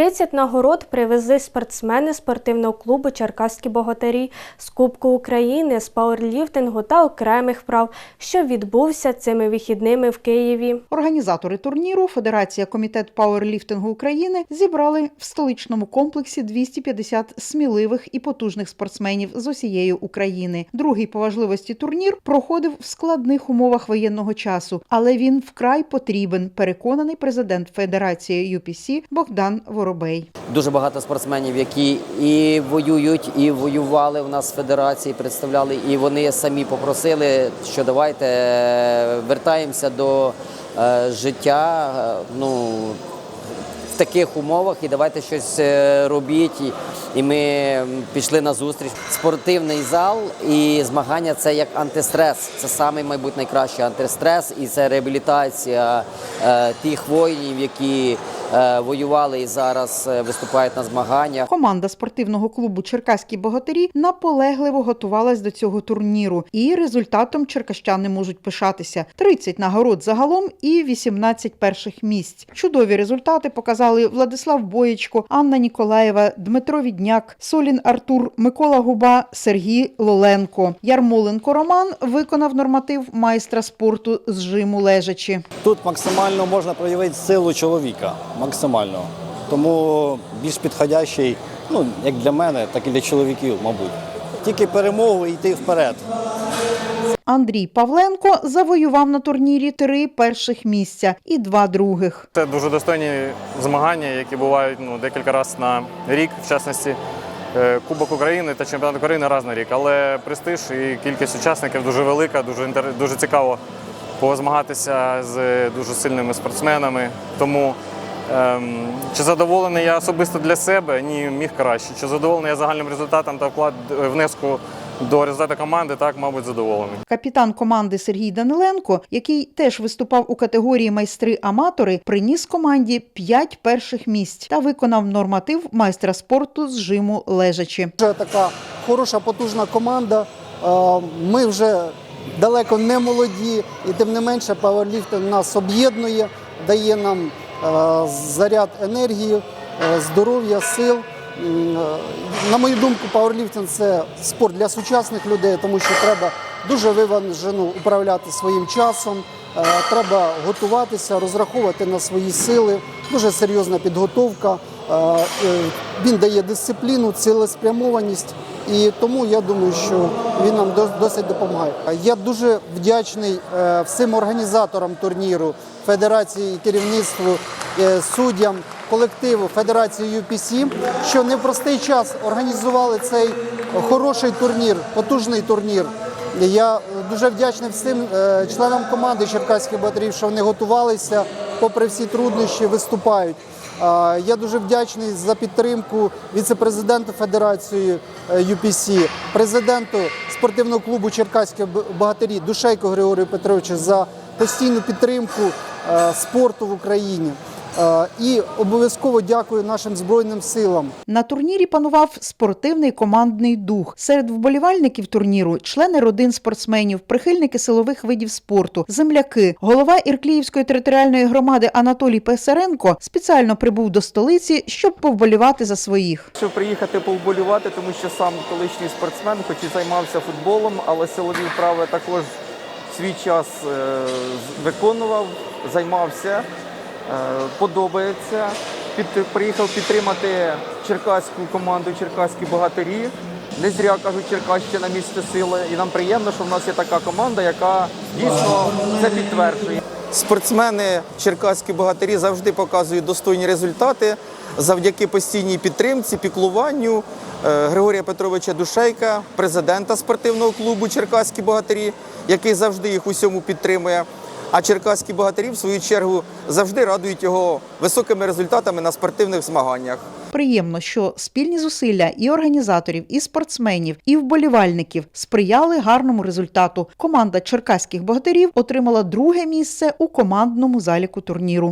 30 нагород привезли спортсмени спортивного клубу Черкаські богатирі з Кубку України з пауерліфтингу та окремих вправ, що відбувся цими вихідними в Києві. Організатори турніру Федерація комітет пауерліфтингу України зібрали в столичному комплексі 250 сміливих і потужних спортсменів з усієї України. Другий по важливості турнір проходив в складних умовах воєнного часу, але він вкрай потрібен. Переконаний президент Федерації UPC Богдан Воробей. Дуже багато спортсменів, які і воюють, і воювали в нас в федерації, представляли, і вони самі попросили, що давайте е, вертаємося до е, життя. е, Ну, таких умовах і давайте щось е, робіть. І, ми пішли на зустріч. Спортивний зал і змагання це як антистрес. Це самий, мабуть, найкращий антистрес, і це реабілітація е, тих воїнів, які е, воювали і зараз виступають на змаганнях. Команда спортивного клубу Черкаські богатирі наполегливо готувалась до цього турніру, і результатом черкащани можуть пишатися: 30 нагород загалом і 18 перших місць. Чудові результати показали Владислав Боєчко, Анна Ніколаєва, Дмитро Відняк, Солін Артур, Микола Губа, Сергій Лоленко. Ярмоленко Роман виконав норматив майстра спорту з жиму лежачі. Тут максимально можна проявити силу чоловіка. Максимально. Тому більш підходящий, ну, як для мене, так і для чоловіків, мабуть. Тільки перемогу і йти вперед. Андрій Павленко завоював на турнірі три перших місця і два других. Це дуже достойні змагання, які бувають ну, декілька разів на рік, в частності е, Кубок України та Чемпіонат України раз на рік. Але престиж і кількість учасників дуже велика, дуже, інтер- дуже цікаво позмагатися з дуже сильними спортсменами. Тому ем, чи задоволений я особисто для себе? Ні, міг краще. Чи задоволений я загальним результатом та вклад внеску до результату команди? Так, мабуть, задоволений. Капітан команди Сергій Даниленко, який теж виступав у категорії майстри-аматори, приніс команді п'ять перших місць та виконав норматив майстра спорту з жиму лежачі. Вже така хороша, потужна команда. Е, Ми вже далеко не молоді, і тим не менше пауерліфтинг нас об'єднує, дає нам е, заряд енергії, е, здоров'я, сил. Е, На мою думку, пауерліфтинг – це спорт для сучасних людей, тому що треба дуже виважено управляти своїм часом. е, Треба готуватися, розраховувати на свої сили. Дуже серйозна підготовка. Е, Він дає дисципліну, цілеспрямованість, і тому я думаю, що він нам дос- досить допомагає. Я дуже вдячний всім організаторам турніру, федерації, керівництву, суддям, колективу Федерації UPC, що не в простий час організували цей хороший турнір, потужний турнір. Я е, дуже вдячний всім е, членам команди Черкаських батарів, що вони готувалися, попри всі труднощі, виступають. Я дуже вдячний за підтримку віце-президенту Федерації е, UPC, президенту спортивного клубу Черкаські богатирі Душейко Григорію Петровичу за постійну підтримку е, спорту в Україні. Е, І обов'язково дякую нашим збройним силам. На турнірі панував спортивний командний дух. Серед вболівальників турніру члени родин спортсменів, прихильники силових видів спорту, земляки. Голова Іркліївської територіальної громади Анатолій Писаренко спеціально прибув до столиці, щоб повболівати за своїх. Щоб приїхати повболювати, тому що сам колишній спортсмен, хоч і займався футболом, але силові вправи також свій час е, виконував, займався, подобається. Під, приїхав підтримати черкаську команду Черкаські богатирі. Не зря кажуть Черкащина місце сили. І нам приємно, що в нас є така команда, яка дійсно це підтверджує. Спортсмени черкаські богатирі завжди показують достойні результати завдяки постійній підтримці, піклуванню е, Григорія Петровича Душейка, президента спортивного клубу Черкаські богатирі, який завжди їх усьому підтримує. А черкаські богатирі, в свою чергу, завжди радують його високими результатами на спортивних змаганнях. Приємно, що спільні зусилля і організаторів, і спортсменів, і вболівальників сприяли гарному результату. Команда черкаських богатирів отримала друге місце у командному заліку турніру.